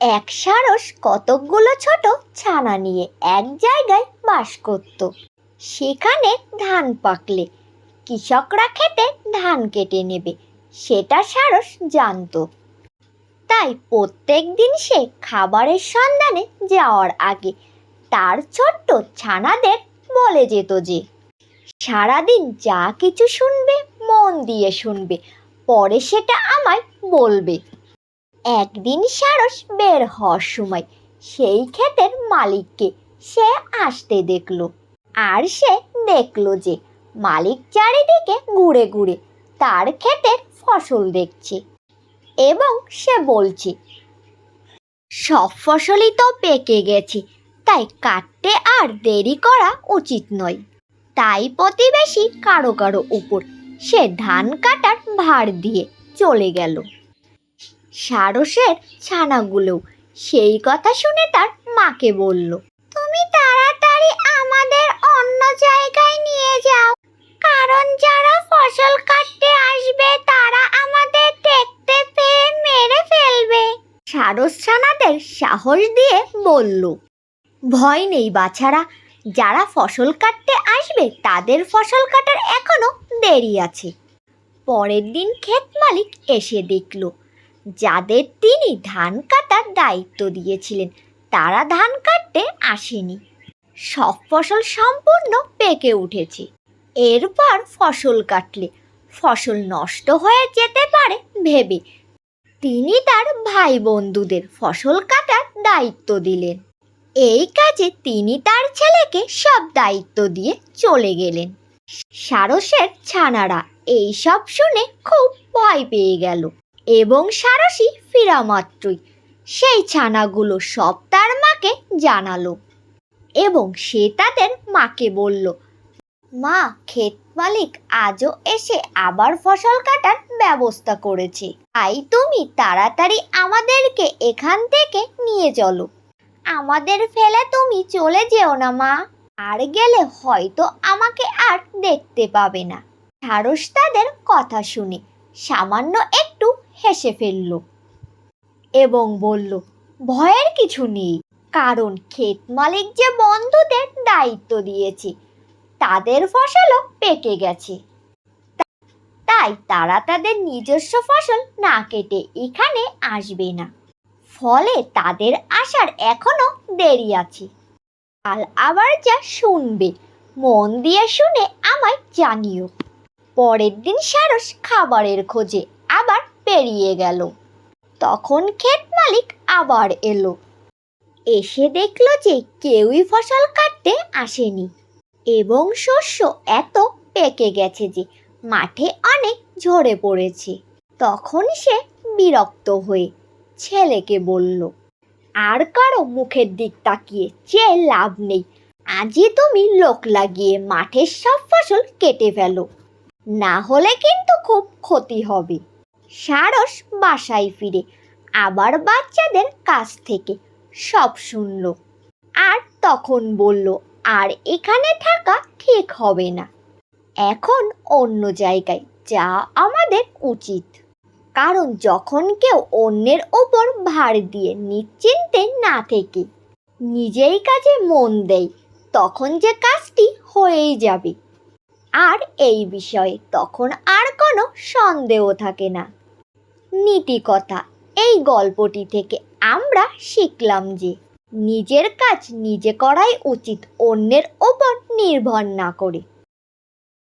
এক সারস কতকগুলো ছোট ছানা নিয়ে এক জায়গায় বাস করত। সেখানে ধান পাকলে, কৃষকরা খেতে ধান কেটে নেবে, সেটা সারস জানতো। তাই প্রত্যেক দিন সে খাবারের সন্ধানে যাওয়ার আগে তার ছোট্ট ছানাদের বলে যেত যে, সারাদিন যা কিছু শুনবে, মন দিয়ে শুনবে, পরে সেটা আমায় বলবে। একদিন সারস বের হওয়ার সময় সেই ক্ষেতের মালিককে সে আসতে দেখল। আর সে দেখল যে মালিক চারিদিকে ঘুরে ঘুরে তার ক্ষেতের ফসল দেখছে এবং সে বলছে, সব ফসলই তো পেকে গেছে, তাই কাটতে আর দেরি করা উচিত নয়। তাই প্রতিবেশী কারও কারও উপর সে ধান কাটার ভার দিয়ে চলে গেল। সারসের ছানাগুলোও সেই কথা শুনে তার মাকে বলল, তুমি তাড়াতাড়ি আমাদের অন্য জায়গায় নিয়ে যাও। কারণ যারা ফসল কাটতে আসবে, তারা আমাদের দেখতে পেয়ে মেরে ফেলবে। সারস ছানাদের সাহস দিয়ে বলল, ভয় নেই বাছারা। যারা ফসল কাটতে আসবে, তাদের ফসল কাটার এখনও দেরি আছে। পরের দিন ক্ষেত মালিক এসে দেখল যাদের তিনি ধান কাটার দায়িত্ব দিয়েছিলেন, তারা ধান কাটতে আসেনি। সব ফসল সম্পূর্ণ পেকে উঠেছে। এরপর ফসল কাটলে, ফসল নষ্ট হয়ে যেতে পারে ভেবে। তিনি তার ভাই বন্ধুদের ফসল কাটার দায়িত্ব দিলেন। এই কাজে তিনি তার ছেলেকে সব দায়িত্ব দিয়ে চলে গেলেন। সারসের ছানারা এই সব শুনে খুব ভয় পেয়ে গেল। এবং সারসী ফিরা মাত্রই সেই ছানাগুলো সব তার মাকে জানালো এবং সে তাদের মাকে বলল, মা, ক্ষেত মালিক আজও এসে আবার ফসল কাটার ব্যবস্থা করেছে। তাই তুমি তাড়াতাড়ি আমাদেরকে এখান থেকে নিয়ে চলো। আমাদের ফেলে তুমি চলে যেও না, মা। আর গেলে হয়তো আমাকে আর দেখতে পাবে না। সারস তাদের কথা শুনে সামান্য একটু হেসে ফেলল এবং বলল, ভয়ের কিছু নেই, কারণ ক্ষেত মালিক যে বন্ধুদের দায়িত্ব দিয়েছে, তাদের ফসলও পেকে গেছে। তাই তারা তাদের নিজস্ব ফসল না কেটে এখানে আসবে না। ফলে তাদের আসার এখনও দেরি আছে। কাল আবার যা শুনবে, মন দিয়ে শুনে আমায় জানিও। পরের দিন সারস খাবারের খোঁজে আবার বেরিয়ে গেল। তখন ক্ষেত মালিক আবার এলো। এসে দেখল যে কেউই ফসল কাটতে আসেনি এবং শস্য এত পেকে গেছে যে মাঠে অনেক ঝরে পড়েছে। তখন সে বিরক্ত হয়ে ছেলেকে বলল, আর কারও মুখের দিক তাকিয়ে চেয়ে লাভ নেই। আজই তুমি লোক লাগিয়ে মাঠের সব ফসল কেটে ফেলো। না হলে কিন্তু খুব ক্ষতি হবে। সারস বাসায় ফিরে। আবার বাচ্চাদের কাছ থেকে সব শুনল। আর তখন বলল, আর এখানে থাকা ঠিক হবে না। এখন অন্য জায়গায় যা আমাদের উচিত। কারণ যখন কেউ অন্যের ওপর ভার দিয়ে নিশ্চিন্তে না থেকে, নিজেই কাজে মন দেয়, তখন যে কাজটি হয়েই যাবে। আর এই বিষয়ে তখন আর কোনো সন্দেহ থাকে না। নীতি কথা এই গল্পটি থেকে আমরা শিখলাম যে নিজের কাজ নিজে করাই উচিত, অন্যের ওপর নির্ভর না করে।